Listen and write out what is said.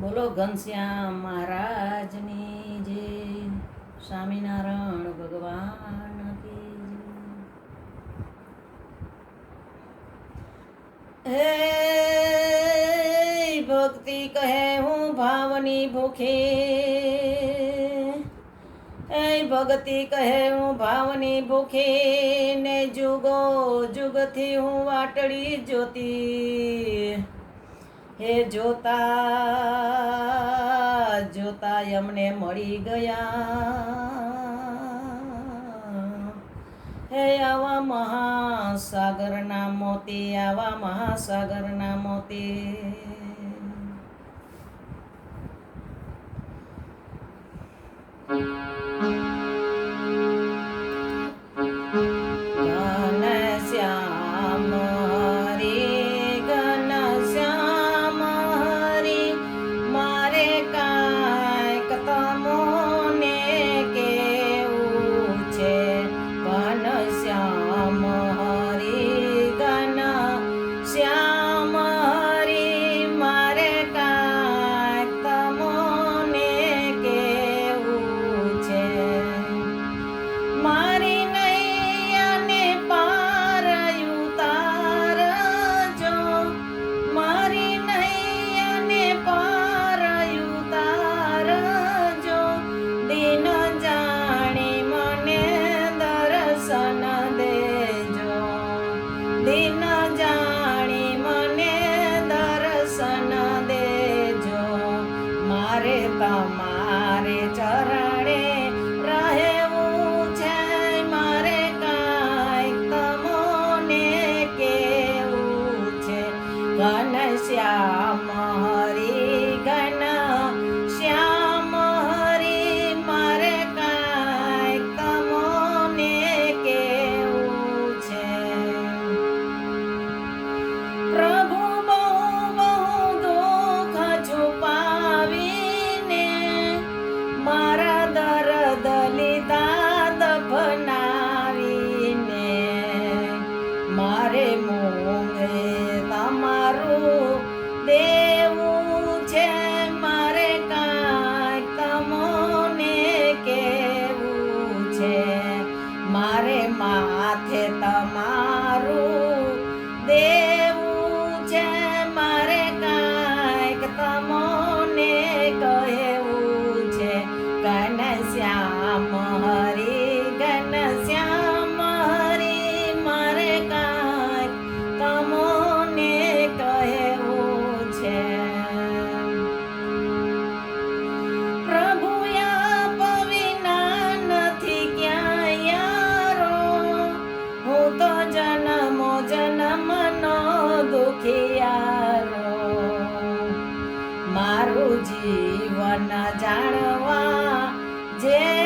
बोलो घनश्याम महाराज ने जे स्वामीनारायण भगवान की भक्ति कहे हूँ भावनी भूखे भक्ति कहे हूँ भावनी भूखे ने जुगो जुग थी हूँ वाटड़ी ज्योति હે જોતા જોતા અમને મળી ગયા. હે આવા મહાસાગરના મોતી આવા મહાસાગરના મોતી. દિન જાણી મને દર્શન દેજો. મારે તમારે ચરણે રહેવું છે. મારે કાંઈ તમોને કેવું છે. ઘનશ્યામ હરી જીવન જાણવા જે